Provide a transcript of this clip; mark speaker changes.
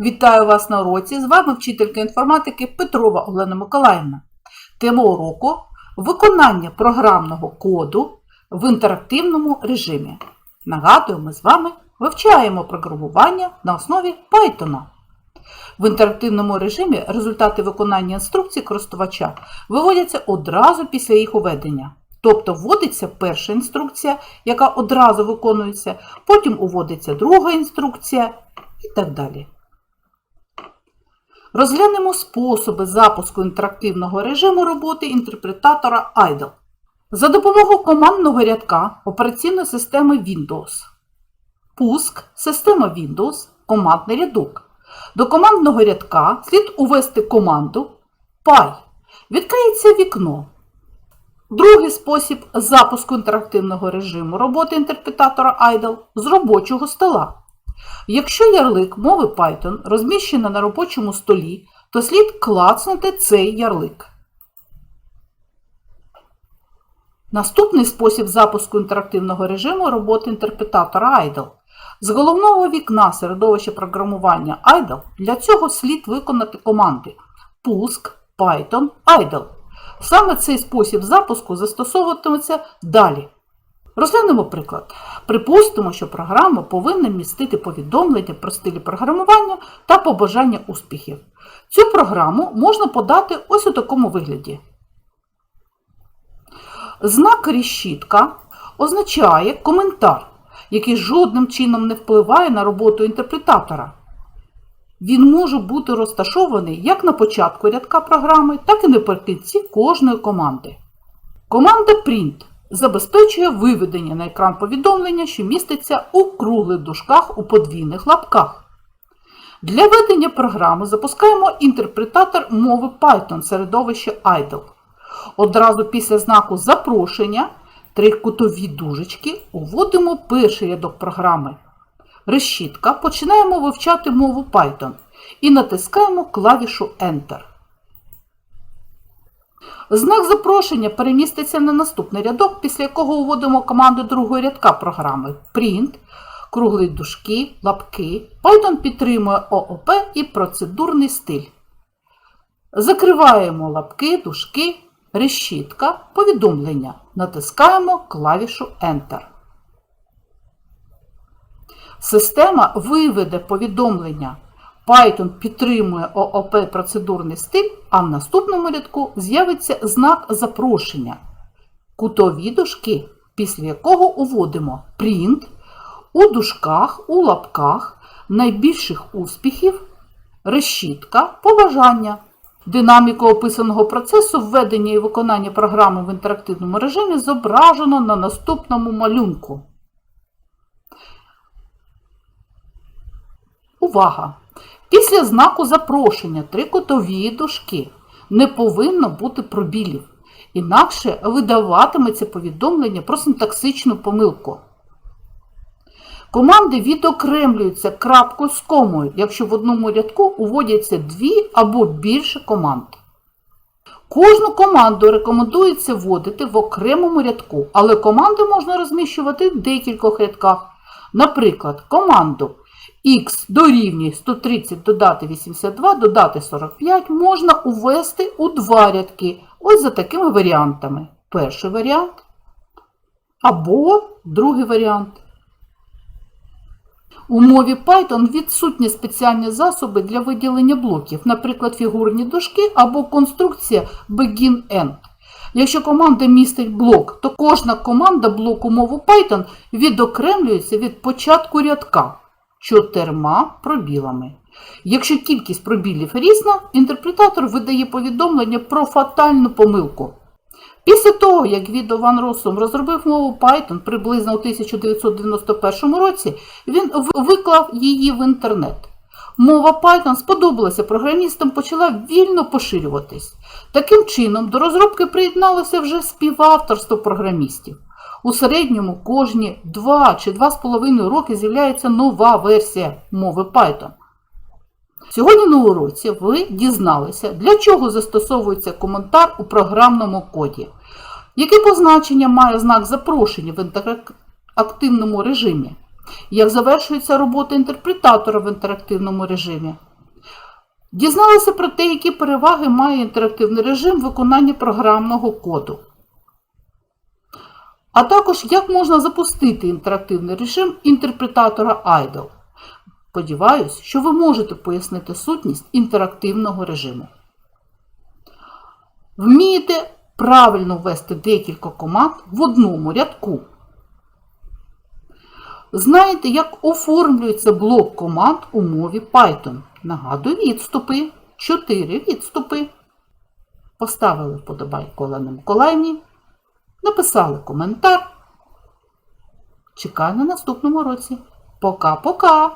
Speaker 1: Вітаю вас на уроці. З вами вчителька інформатики Петрова Олена Миколаївна. Тема уроку виконання програмного коду в інтерактивному режимі. Нагадую, ми з вами вивчаємо програмування на основі Python. В інтерактивному режимі результати виконання інструкцій користувача виводяться одразу після їх уведення. Тобто вводиться перша інструкція, яка одразу виконується, потім уводиться друга інструкція і так далі. Розглянемо способи запуску інтерактивного режиму роботи інтерпретатора IDLE за допомогою командного рядка операційної системи Windows. Пуск система Windows, командний рядок. До командного рядка слід увести команду PY. Відкриється вікно. Другий спосіб запуску інтерактивного режиму роботи інтерпретатора IDLE з робочого стола. Якщо ярлик мови Python розміщено на робочому столі, то слід клацнути цей ярлик. Наступний спосіб запуску інтерактивного режиму роботи інтерпретатора IDLE. З головного вікна середовища програмування IDLE для цього слід виконати команди пуск Python IDLE. Саме цей спосіб запуску застосовуватиметься далі. Розглянемо приклад. Припустимо, що програма повинна містити повідомлення про стилі програмування та побажання успіхів. Цю програму можна подати ось у такому вигляді. Знак решітка означає коментар, який жодним чином не впливає на роботу інтерпретатора. Він може бути розташований як на початку рядка програми, так і наприкінці кожної команди. Команда Print забезпечує виведення на екран повідомлення, що міститься у круглих дужках у подвійних лапках. Для ведення програми запускаємо інтерпретатор мови Python середовище IDLE. Одразу після знаку запрошення трикутові дужечки уводимо перший рядок програми. Решітка починаємо вивчати мову Python і натискаємо клавішу Enter. Знак запрошення переміститься на наступний рядок, після якого вводимо команду другого рядка програми Print, круглі дужки, лапки. Python підтримує ООП і процедурний стиль. Закриваємо лапки, дужки, решітка, повідомлення. Натискаємо клавішу Enter. Система виведе повідомлення. Python підтримує ООП процедурний стиль, а в наступному рядку з'явиться знак запрошення. Кутові дужки, після якого уводимо print у дужках, у лапках найбільших успіхів, решітка, побажання. Динаміку описаного процесу введення і виконання програми в інтерактивному режимі зображено на наступному малюнку. Увага! Після знаку запрошення трикутові дужки не повинно бути пробілів, інакше видаватиметься повідомлення про синтаксичну помилку. Команди відокремлюються крапкою з комою, якщо в одному рядку уводяться дві або більше команд. Кожну команду рекомендується вводити в окремому рядку, але команди можна розміщувати в декількох рядках. Наприклад, команду х дорівнює 130 додати 82 додати 45 можна увести у два рядки. Ось за такими варіантами. Перший варіант або другий варіант. У мові Python відсутні спеціальні засоби для виділення блоків, наприклад, фігурні дужки або конструкція begin-end. Якщо команда містить блок, то кожна команда блоку мови Python відокремлюється від початку рядка чотирма пробілами. Якщо кількість пробілів різна, інтерпретатор видає повідомлення про фатальну помилку. Після того, як Відо Ван Россум розробив мову Python приблизно у 1991 році, він виклав її в інтернет. Мова Python сподобалася програмістам, почала вільно поширюватись. Таким чином, до розробки приєдналося вже співавторство програмістів. У середньому кожні 2 чи 2,5 роки з'являється нова версія мови Python. Сьогодні на уроці ви дізналися, для чого застосовується коментар у програмному коді, яке позначення має знак запрошення в інтерактивному режимі, як завершується робота інтерпретатора в інтерактивному режимі, Дізналися про те, які переваги має інтерактивний режим виконання програмного коду. А також як можна запустити інтерактивний режим інтерпретатора IDLE. Сподіваюсь, що ви можете пояснити сутність інтерактивного режиму. Вмієте правильно ввести декілька команд в одному рядку. Знаєте, як оформлюється блок команд у мові Python? Нагадую відступи. 4 відступи. Поставили вподобайку Олені Миколаївні. Написали коментар. Чекаю на наступному році. Пока-пока!